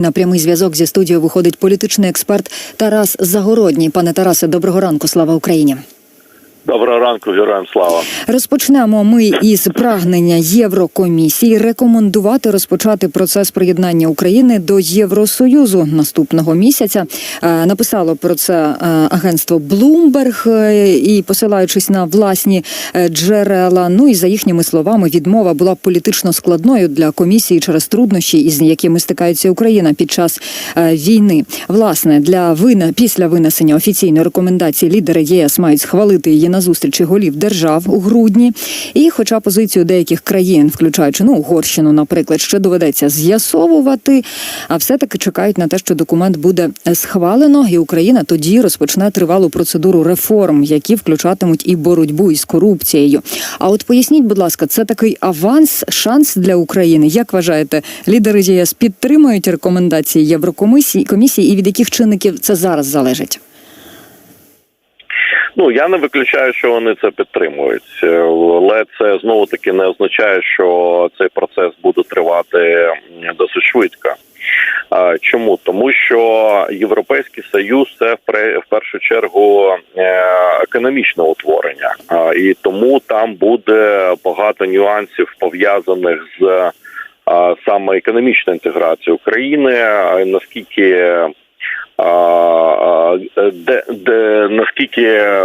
На прямий зв'язок зі студією виходить політичний експерт Тарас Загородній. Пане Тарасе, доброго ранку. Слава Україні. Доброго ранку, героям слава. Розпочнемо ми із прагнення Єврокомісії рекомендувати розпочати процес приєднання України до Євросоюзу наступного місяця. Е, Написало про це е, агентство Bloomberg е, і посилаючись на власні джерела. Ну і за їхніми словами, відмова була політично складною для комісії через труднощі, із якими стикається Україна під час війни. Власне, для вина після винесення офіційної рекомендації лідери ЄС мають схвалити її на зустрічі голів держав у грудні. І, хоча позицію деяких країн, включаючи ну Угорщину, наприклад, ще доведеться з'ясовувати, а все-таки чекають на те, що документ буде схвалено, і Україна тоді розпочне тривалу процедуру реформ, які включатимуть і боротьбу із корупцією. А от поясніть, будь ласка, це такий аванс, шанс для України. Як вважаєте, лідери ЄС підтримують рекомендації Єврокомісії комісії, і від яких чинників це зараз залежить? Ну я не виключаю, що вони це підтримують, але це знову таки не означає, що цей процес буде тривати досить швидко. Чому тому, що Європейський Союз це в першу чергу е, економічне утворення, і тому там буде багато нюансів пов'язаних з саме економічною інтеграцією України. Наскільки де, де наскільки е,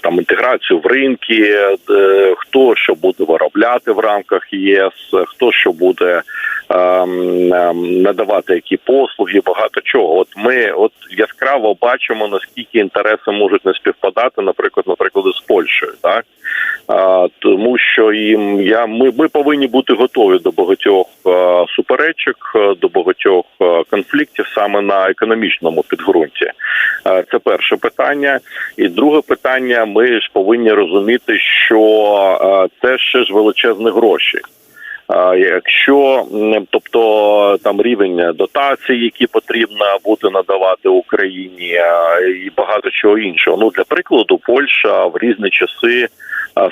там інтеграцію в ринки, де, хто що буде виробляти в рамках ЄС, хто що буде ем, ем, надавати які послуги, багато чого. От ми от яскраво бачимо наскільки інтереси можуть не співпадати, наприклад, наприклад, з Польщею, так тому що їм я ми, ми повинні бути готові до багатьох суперечок, е, до багатьох е, конфліктів саме на економічному підґрунті. Е, Це перше питання. І друге питання: ми ж повинні розуміти, що це ще ж величезні гроші. Якщо тобто там рівень дотацій, які потрібно буде надавати Україні, і багато чого іншого. Ну для прикладу, Польща в різні часи,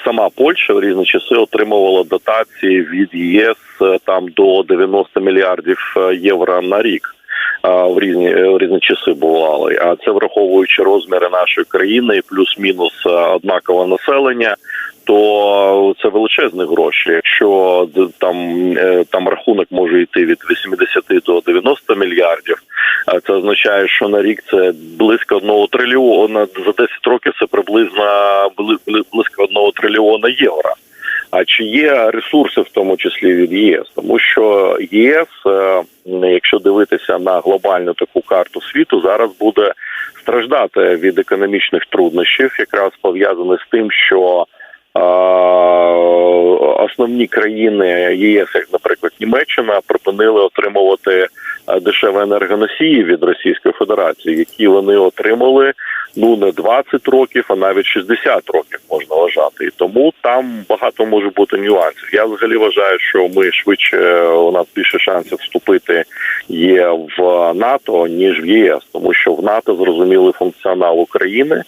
сама Польща в різні часи отримувала дотації від ЄС е, там до 90 мільярдів е, євро на рік. В різні е, в різні часи бували, а це враховуючи розміри нашої країни, плюс-мінус е, однакове населення то це величезні гроші. Якщо там е, там рахунок може йти від 80 до 90 мільярдів, це означає, що на рік це близько одного трильйона за 10 років. Це приблизно бли- бли- близько одного трильйона євро. А чи є ресурси, в тому числі від ЄС, тому що ЄС, е, якщо дивитися на глобальну таку карту світу, зараз буде страждати від економічних труднощів, якраз пов'язаних з тим, що е, основні країни ЄС, як, наприклад, Німеччина, припинили отримувати е, дешеві енергоносії від Російської Федерації, які вони отримали ну не 20 років, а навіть 60 років можна вважати. І тому там багато може бути нюансів. Я взагалі вважаю, що ми швидше у нас більше шансів вступити є в НАТО ніж в ЄС, тому що в НАТО зрозумілий функціонал України,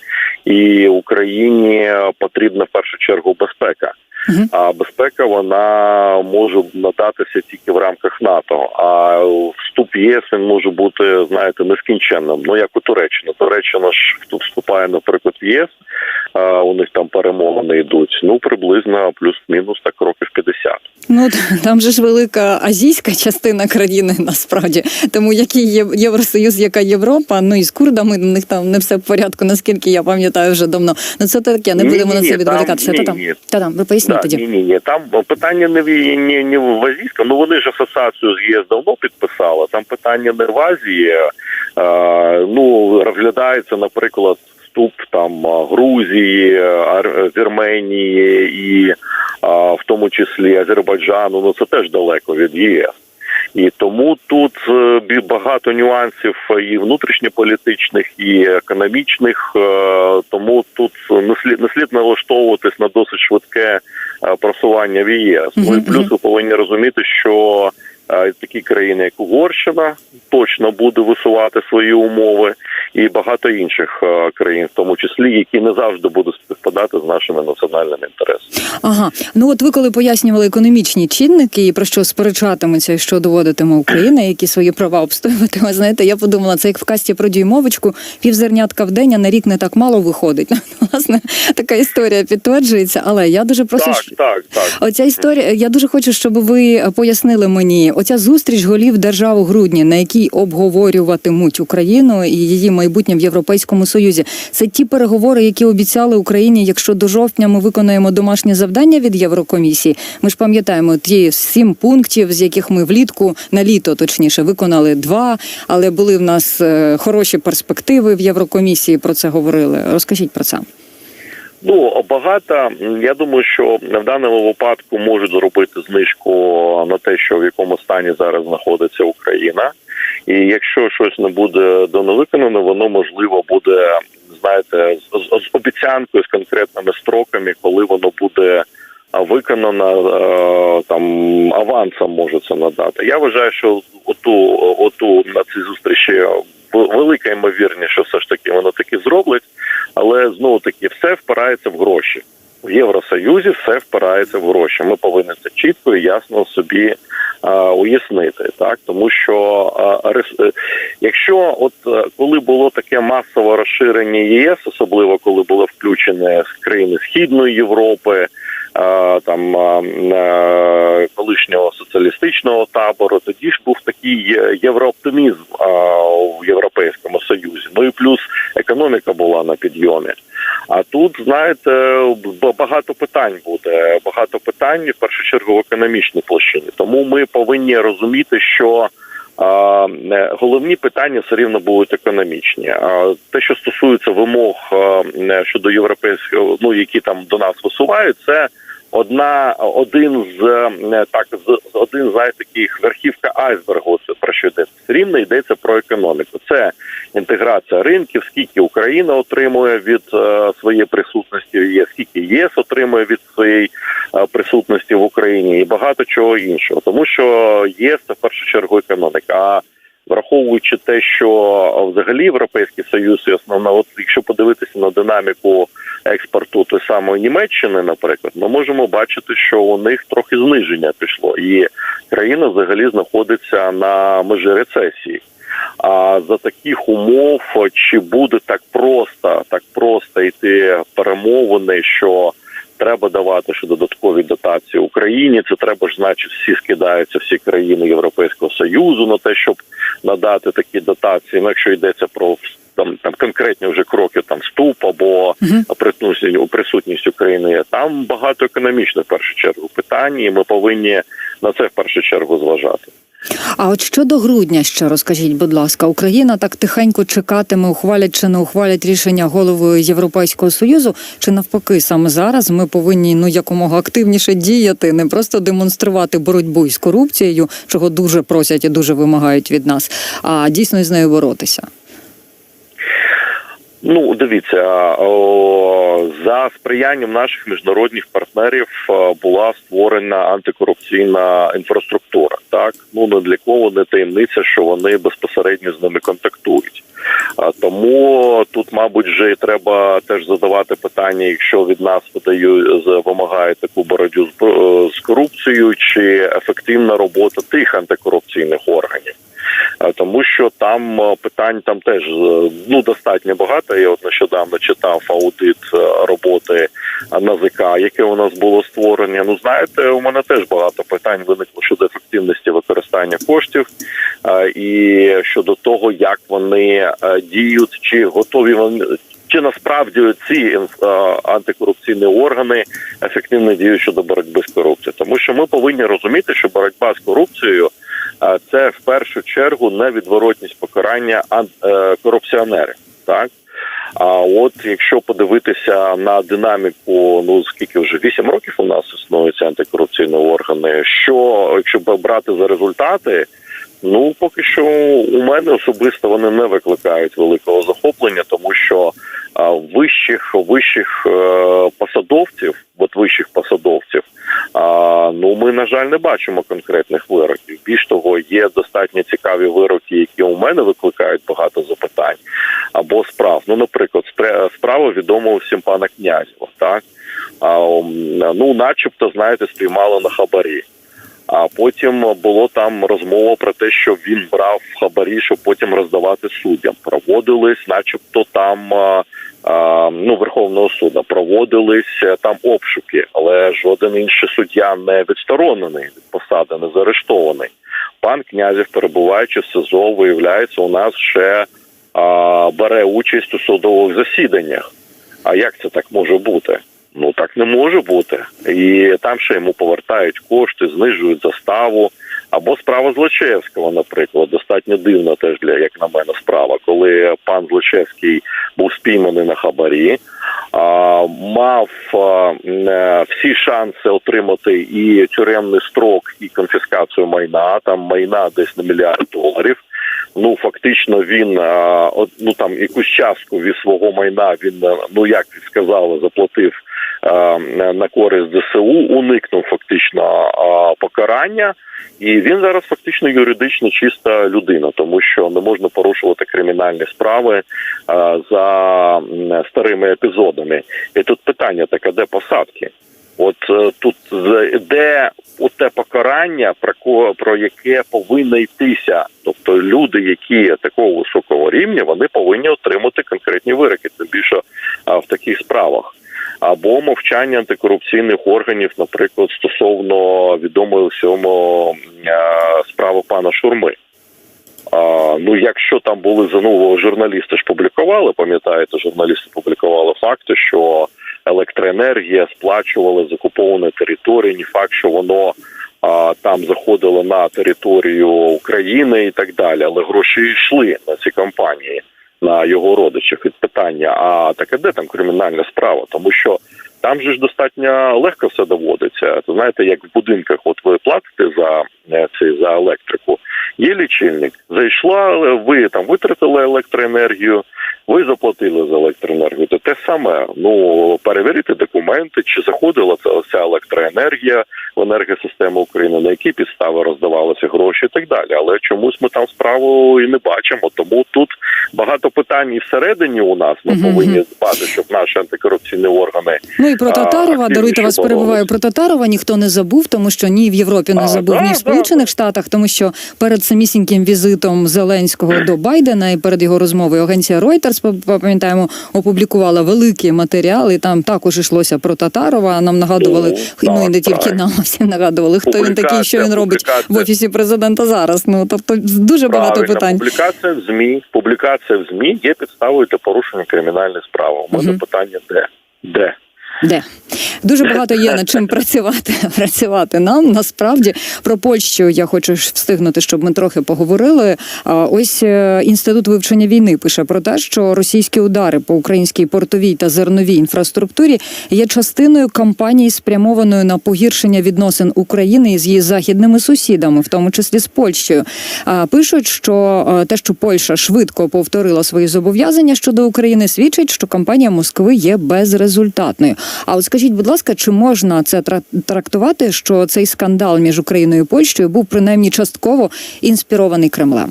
і Україні потрібна в першу чергу безпека. Мгм. А безпека вона може надатися тільки в рамках НАТО. А вступ ЄС він може бути, знаєте, нескінченним. Ну як у Туреччина. Туреччина ж хто вступає, наприклад, в ЄС. А У них там перемовини йдуть. Ну приблизно плюс-мінус так років 50. Ну там же ж велика азійська частина країни насправді. Тому який є Євросоюз, яка Європа, ну і з курдами у них там не все в порядку, наскільки я пам'ятаю вже давно. Ну це таке, не будемо на це відволікатися. Та там та там ви поясніть Да, тоді. ні, ні, ні. Там питання не в не, не в азійському. Ну вони ж асоціацію з єС давно підписали. Там питання не в Азії. А, ну розглядається, наприклад, вступ там Грузії, Вірменії і а, в тому числі Азербайджану. Ну це теж далеко від ЄС. І тому тут е, багато нюансів і внутрішньополітичних, і економічних. е, Тому тут не слід не слід налаштовуватись на досить швидке е, просування в ЄС. Ну і плюс ви повинні розуміти, що е, такі країни, як Угорщина, точно буде висувати свої умови, і багато інших е, країн, в тому числі, які не завжди будуть співпадати з нашими національними інтересами. Ага, ну от ви коли пояснювали економічні чинники і про що сперечатиметься, і що доводитиме Україна, які свої права обстоюватиме, знаєте, я подумала, це як в касті про дюймовочку, півзернятка в день, а на рік не так мало виходить. Власне, така історія підтверджується, але я дуже прошу. Так, так, так. Оця історія, я дуже хочу, щоб ви пояснили мені оця зустріч голів держав у грудні, на якій обговорюватимуть Україну і її майбутнє в Європейському Союзі. Це ті переговори, які обіцяли Україні, якщо до жовтня ми виконаємо домашнє завдання від Єврокомісії. Ми ж пам'ятаємо ті сім пунктів, з яких ми влітку на літо, точніше, виконали два, але були в нас е, хороші перспективи в Єврокомісії. Про це говорили. Розкажіть про це. Ну багато. Я думаю, що в даному випадку можуть зробити знижку на те, що в якому стані зараз знаходиться Україна, і якщо щось не буде доневиконано, воно можливо буде, знаєте, з, з, з обіцянкою з конкретними строками, коли воно буде виконано там авансом може це надати. Я вважаю, що оту, оту на цій зустрічі велика ймовірність, що все ж таки воно таки зроблять, але знову таки все впирається в гроші. В Євросоюзі все впирається в гроші. Ми повинні це чітко і ясно собі уяснити, так тому що а, е, якщо от е, коли було таке масове розширення ЄС, особливо коли було включене з країни Східної Європи, там е, колишнього соціалістичного табору, тоді ж був такий е, єврооптимізм в Європейському Союзі. Ну і плюс економіка була на підйомі. А тут, знаєте, багато питань буде. Багато питань в першу чергу в економічній площині. Тому ми повинні розуміти, що головні питання все рівно будуть економічні. А те, що стосується вимог щодо європейського, ну які там до нас висувають, це одна один з е, так з один з таких верхівка айсбергу. Це про що йдеться. Рівно йдеться про економіку. Це інтеграція ринків, скільки Україна отримує від е, своєї присутності ЄС, скільки єС отримує від своєї е, присутності в Україні, і багато чого іншого, тому що ЄС це в першу чергу економіка. А враховуючи те, що взагалі Європейський Союз і основна, от якщо подивитися на динаміку експорту той самої Німеччини, наприклад, ми можемо бачити, що у них трохи зниження пішло, і країна взагалі знаходиться на межі рецесії. А за таких умов чи буде так просто, так просто йти перемовини, що треба давати ще додаткові дотації Україні? Це треба ж, значить, всі скидаються, всі країни Європейського союзу на те, щоб надати такі дотації. Ну, якщо йдеться про там там конкретні вже кроки, там вступ або присутність, присутність України. Там багато економічних в першу чергу питань, і ми повинні на це в першу чергу зважати. А от щодо грудня ще розкажіть, будь ласка, Україна так тихенько чекатиме, ухвалять чи не ухвалять рішення голови Європейського союзу, чи навпаки, саме зараз ми повинні ну якомога активніше діяти, не просто демонструвати боротьбу із корупцією, чого дуже просять і дуже вимагають від нас, а дійсно з нею боротися. Ну, дивіться, за сприянням наших міжнародних партнерів була створена антикорупційна інфраструктура. Так, ну не для кого не таємниця, що вони безпосередньо з ними контактують. Тому тут, мабуть, вже треба теж задавати питання, якщо від нас видають вимагають таку боротьбу з корупцією, чи ефективна робота тих антикорупційних органів. Е, тому що там е, питань там теж е, ну достатньо багато. Я от нещодавно читав аудит роботи НАЗК, яке у нас було створення. Ну знаєте, у мене теж багато питань виникло щодо ефективності використання коштів і щодо того, як вони діють, чи готові вони. Чи насправді ці антикорупційні органи ефективно діють щодо боротьби з корупцією? Тому що ми повинні розуміти, що боротьба з корупцією це в першу чергу невідворотність покарання ан- е, корупціонерів. Так а от якщо подивитися на динаміку, ну скільки вже 8 років у нас існують антикорупційні органи. Що якщо брати за результати? Ну поки що у мене особисто вони не викликають великого захоплення, тому що а, вищих вищих е, посадовців, от вищих посадовців, а, ну ми на жаль не бачимо конкретних вироків. Більш того, є достатньо цікаві вироки, які у мене викликають багато запитань. Або справ. Ну, наприклад, справа відомого всім пана Князєва, так а, ну, начебто, знаєте, спіймали на хабарі. А потім було там розмова про те, що він брав хабарі, щоб потім роздавати суддям. Проводились, начебто, там ну Верховного суду проводились е, там обшуки, але жоден інший суддя не відсторонений від посади, не заарештований. Пан князів, перебуваючи в СИЗО, виявляється, у нас ще а, бере участь у судових засіданнях. А як це так може бути? Ну так не може бути. І там ще йому повертають кошти, знижують заставу. Або справа Злочевського, наприклад, достатньо дивна теж для як на мене справа, коли пан Злочевський був спійманий на хабарі, мав е, всі шанси отримати і тюремний строк, і конфіскацію майна. Там майна десь на мільярд доларів. Ну фактично він ну там якусь частку від свого майна він е, ну як сказали, заплатив на користь ЗСУ, уникнув фактично покарання. І він зараз фактично юридично чиста людина, тому що не можна порушувати кримінальні справи е, за старими епізодами. І тут питання таке, де посадки? От е, тут де те покарання, про про яке повинно йтися. Тобто люди, які такого високого рівня, вони повинні отримати конкретні вироки, тим більше в таких справах. Або мовчання антикорупційних органів, наприклад, стосовно відомої всьому е, справи пана Шурми. А, ну, якщо там були ну, журналісти ж публікували, пам'ятаєте, журналісти публікували факти, що електроенергія сплачувала з окупованої території, не факт, що воно а, там заходило на територію України і так далі, але гроші йшли на ці компанії, на його родичів. Від питання, а таке де там кримінальна справа? Тому що там же ж достатньо легко все доводиться. Це знаєте, як в будинках, от ви платите за е, цей за електрику. Є лічильник, зайшла, е, ви там витратили електроенергію, ви заплатили за електроенергію. То те саме, ну перевірити документи, чи заходила ця електроенергія в енергосистему України, на які підстави роздавалися гроші і так далі. Але чомусь ми там справу і не бачимо. Тому тут багато питань і всередині у нас ми повинні дбати, щоб наші антикорупційні органи Ну і про Татарова, даруйте вас, перебуваю про Татарова. Ніхто не забув, тому що ні в Європі не А, забув, да, ні в да, Сполучених Штатах, тому що перед самісіньким візитом Зеленського до Байдена і перед його розмовою агенція Reuters, пам- пам'ятаємо, опублікувала великий матеріал, і там також йшлося про Татарова. Нам нагадували, Ну, ну і не тільки нам, а всім нагадували, хто він такий, що він робить в офісі президента зараз. Ну тобто дуже багато питань. Публікація в ЗМІ, публікація в ЗМІ є підставою для порушення кримінальної справи. У мене угу. питання де? Де? Де дуже багато є над чим працювати працювати нам. Насправді про Польщу я хочу встигнути, щоб ми трохи поговорили. Ось е, інститут вивчення війни пише про те, що російські удари по українській портовій та зерновій інфраструктурі є частиною кампанії, спрямованої на погіршення відносин України із її західними сусідами, в тому числі з Польщею. Пишуть, що е, те, що Польща швидко повторила свої зобов'язання щодо України, свідчить, що кампанія Москви є безрезультатною. А от скажіть, будь ласка, чи можна це трактувати, що цей скандал між Україною і Польщею був принаймні частково інспірований Кремлем?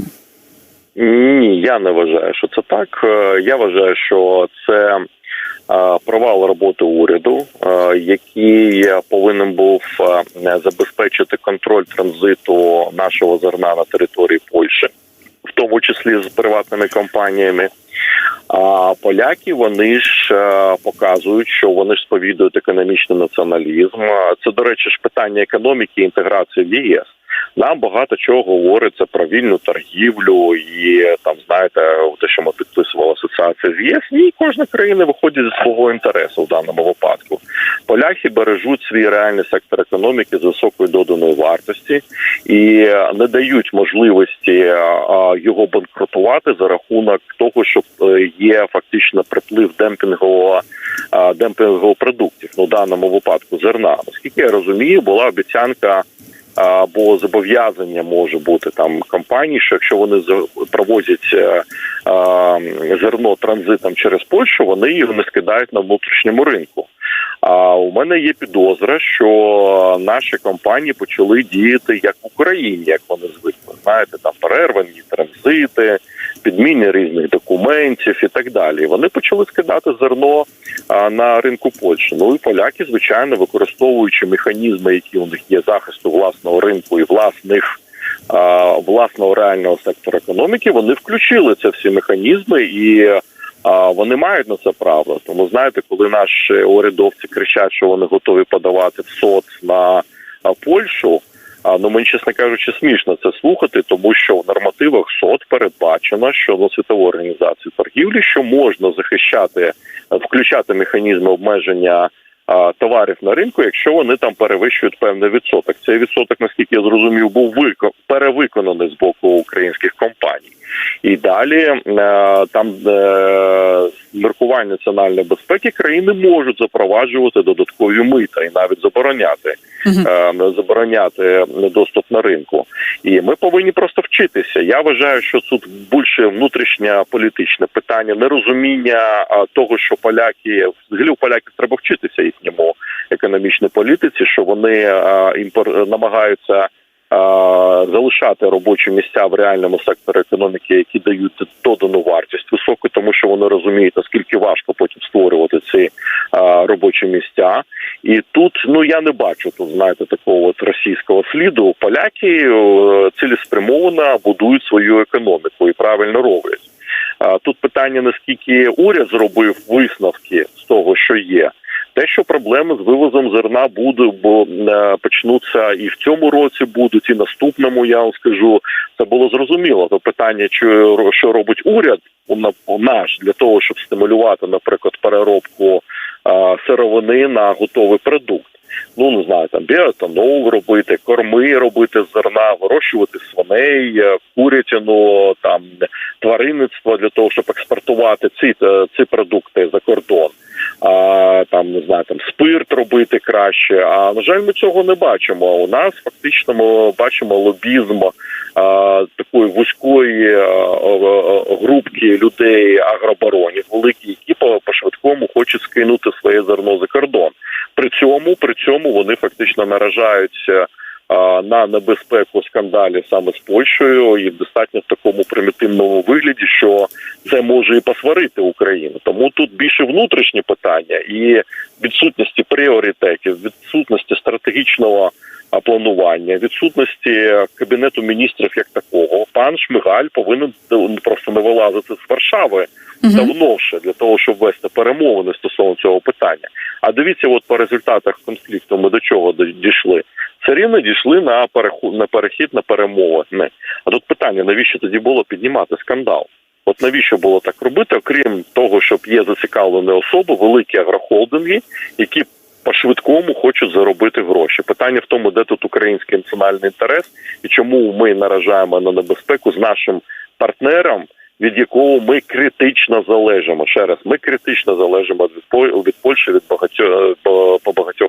Ні, я не вважаю, що це так. Е, Я вважаю, що це е, провал роботи уряду, е, який повинен був забезпечити контроль транзиту нашого зерна на території Польщі, в тому числі з приватними компаніями. А поляки вони ж е, показують, що вони ж сповідують економічний націоналізм. Це, до речі, ж питання економіки і інтеграції в ЄС. Нам багато чого говориться про вільну торгівлю і там знаєте, те, що ми підписували асоціація з ЄС. Ні, кожна країна виходить зі свого інтересу в даному випадку. Поляки бережуть свій реальний сектор економіки з високою доданою вартості і не дають можливості його банкрутувати за рахунок того, що е, є фактично приплив демпінгового а, демпінгових продуктів ну, в даному випадку зерна. Наскільки я розумію, була обіцянка або зобов'язання може бути там компаній, що якщо вони провозять е, зерно транзитом через Польщу, вони його не скидають на внутрішньому ринку. А у мене є підозра, що наші компанії почали діяти як в Україні, як вони звикли. Знаєте, там перервані транзити, підміні різних документів і так далі. Вони почали скидати зерно на ринку Польщі. Ну і поляки, звичайно, використовуючи механізми, які у них є захисту власного ринку і власних. Власного реального сектору економіки вони включили це всі механізми і вони мають на це право. Тому знаєте, коли наші урядовці кричать, що вони готові подавати в СОЦ на Польщу. А ну мені, чесно кажучи, смішно це слухати, тому що в нормативах СОТ передбачено, що на світову організацію торгівлі, що можна захищати, включати механізми обмеження товарів на ринку, якщо вони там перевищують певний відсоток. Цей відсоток, наскільки я зрозумів, був вико- перевиконаний з боку українських компаній. І далі е, там е, з міркувань національної безпеки країни можуть запроваджувати додаткові мита і навіть забороняти е, забороняти доступ на ринку. І ми повинні просто вчитися. Я вважаю, що тут більше внутрішнє політичне питання, нерозуміння того, що поляки взагалі у поляків треба вчитися їхньому економічній політиці, що вони імпор намагаються. Залишати робочі місця в реальному секторі економіки, які дають додану вартість високу, тому що вони розуміють наскільки важко потім створювати ці робочі місця. І тут ну я не бачу тут, знаєте, такого от російського сліду. Поляки е, цілеспрямовано будують свою економіку і правильно роблять. Тут питання наскільки уряд зробив висновки з того, що є. Те, що проблеми з вивозом зерна будуть, бо е, почнуться і в цьому році будуть, і наступному я вам скажу, це було зрозуміло. То питання, що робить уряд у наш для того, щоб стимулювати, наприклад, переробку е, сировини на готовий продукт. Ну не знаю, там біоетанол робити, корми робити зерна, вирощувати свиней, е, курятину, там тваринництво для того, щоб експортувати ці, ці продукти за кордон. А там не знаю, там спирт робити краще. А на жаль, ми цього не бачимо. У нас фактично ми бачимо лобізм а, такої вузької а, групки людей агробаронів, великі, які по, по швидкому хочуть скинути своє зерно за кордон. При цьому при цьому вони фактично наражаються на небезпеку скандалів саме з Польщею, і достатньо в такому примітивному вигляді, що це може і посварити Україну. Тому тут більше внутрішні питання і відсутності пріоритетів, відсутності стратегічного планування, відсутності кабінету міністрів як такого. Пан Шмигаль повинен е, просто не вилазити з Варшави Мгм. давно вже для того, щоб вести перемовини стосовно цього питання. А дивіться, от по результатах конфлікту ми до чого до- дійшли. Рівно дійшли на переход на перехід на перемовини. А тут питання: навіщо тоді було піднімати скандал? От навіщо було так робити, окрім того, щоб є зацікавлені особи, великі агрохолдинги, які по швидкому хочуть заробити гроші. Питання в тому, де тут український національний інтерес і чому ми наражаємо на небезпеку з нашим партнером, від якого ми критично залежимо. Ще раз, ми критично залежимо від від Польщі від багатьох по, по багатьох.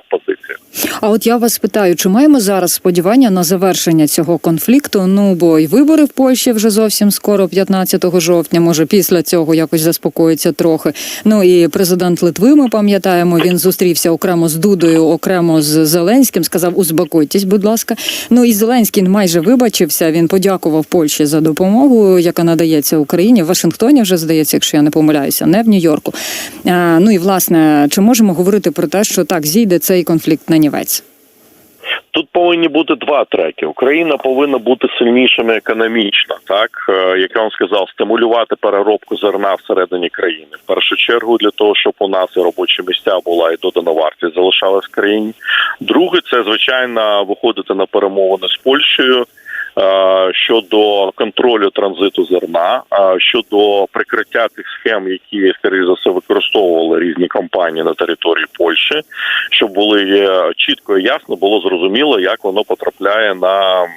А от я вас питаю, чи маємо зараз сподівання на завершення цього конфлікту? Ну бо і вибори в Польщі вже зовсім скоро, 15 жовтня. Може, після цього якось заспокоїться трохи. Ну і президент Литви, ми пам'ятаємо, він зустрівся окремо з Дудою, окремо з Зеленським. Сказав, успокойтесь, будь ласка. Ну і Зеленський майже вибачився. Він подякував Польщі за допомогу, яка надається Україні в Вашингтоні. Вже здається, якщо я не помиляюся, не в Нью-Йорку. Ну і власне, чи можемо говорити про те, що так зійде цей конфлікт на нівець? Тут повинні бути два треки. Україна повинна бути сильнішими економічно, так Е, як я вам сказав, стимулювати переробку зерна всередині країни. В першу чергу для того, щоб у нас і робочі місця була і додана вартість залишалась в країні. Друге, це звичайно виходити на перемовини з Польщею. Е, Щодо контролю транзиту зерна, е, щодо прикриття тих схем, які скоріше за все використовували різні компанії на території Польщі, щоб були е, чітко і ясно було зрозуміло, як воно потрапляє на,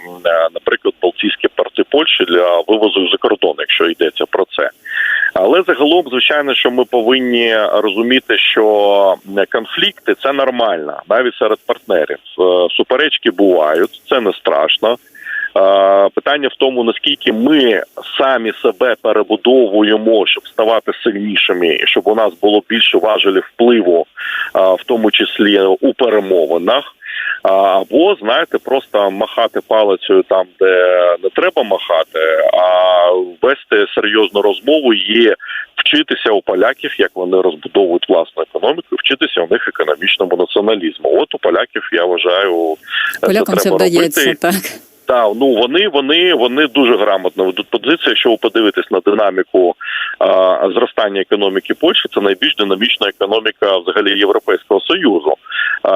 наприклад, Балтійські порти Польщі для вивозу за кордон, якщо йдеться про це. Але загалом, звичайно, що ми повинні розуміти, що конфлікти це нормально, навіть серед партнерів. Суперечки бувають, це не страшно. Питання в тому, наскільки ми самі себе перебудовуємо, щоб ставати сильнішими, щоб у нас було більше важелів впливу, в тому числі у перемовинах. Або знаєте, просто махати палицею там, де не треба махати, а вести серйозну розмову і вчитися у поляків, як вони розбудовують власну економіку, вчитися у них економічному націоналізму. От у поляків я вважаю, Полякам це треба вдається робити. так. Так, ну вони вони вони дуже грамотно ведуть позицію. Якщо ви подивитесь на динаміку а, зростання економіки Польщі, це найбільш динамічна економіка взагалі Європейського союзу.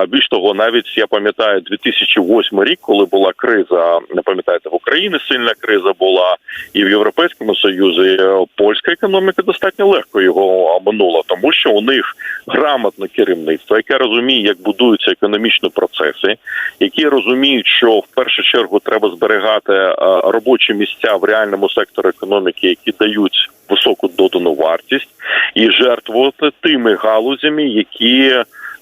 Більш того, навіть я пам'ятаю 2008 рік, коли була криза, не пам'ятаєте, в Україні сильна криза була, і в Європейському Союзі е, польська економіка достатньо легко його минула, тому що у них грамотне керівництво, яке розуміє, як будуються економічні процеси, які розуміють, що в першу чергу треба зберігати е, робочі місця в реальному секторі економіки, які дають високу додану вартість, і жертвувати тими галузями, які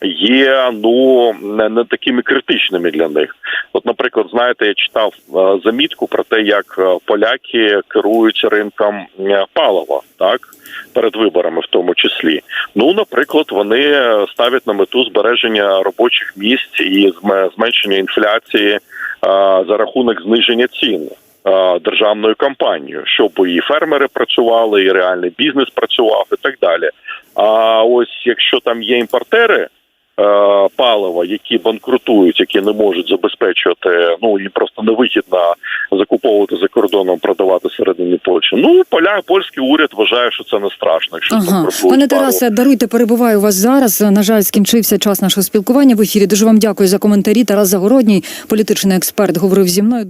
є ну не, такими критичними для них. От, наприклад, знаєте, я читав е, замітку про те, як е, поляки керують ринком е, палива, так перед виборами, в тому числі. Ну, наприклад, вони ставлять на мету збереження робочих місць і зменшення інфляції за рахунок зниження цін. Е, Державною компанією, щоб і фермери працювали, і реальний бізнес працював, і так далі. А ось якщо там є імпортери е, палива, які банкрутують, які не можуть забезпечувати, ну і просто невигідно закуповувати за кордоном, продавати всередині Польщі. Ну поля польський уряд вважає, що це не страшно. Якщо Ага, пане. Тарасе, даруйте, перебуваю у вас зараз. На жаль, скінчився час нашого спілкування в ефірі. Дуже вам дякую за коментарі. Тарас Загородній, політичний експерт, говорив зі мною.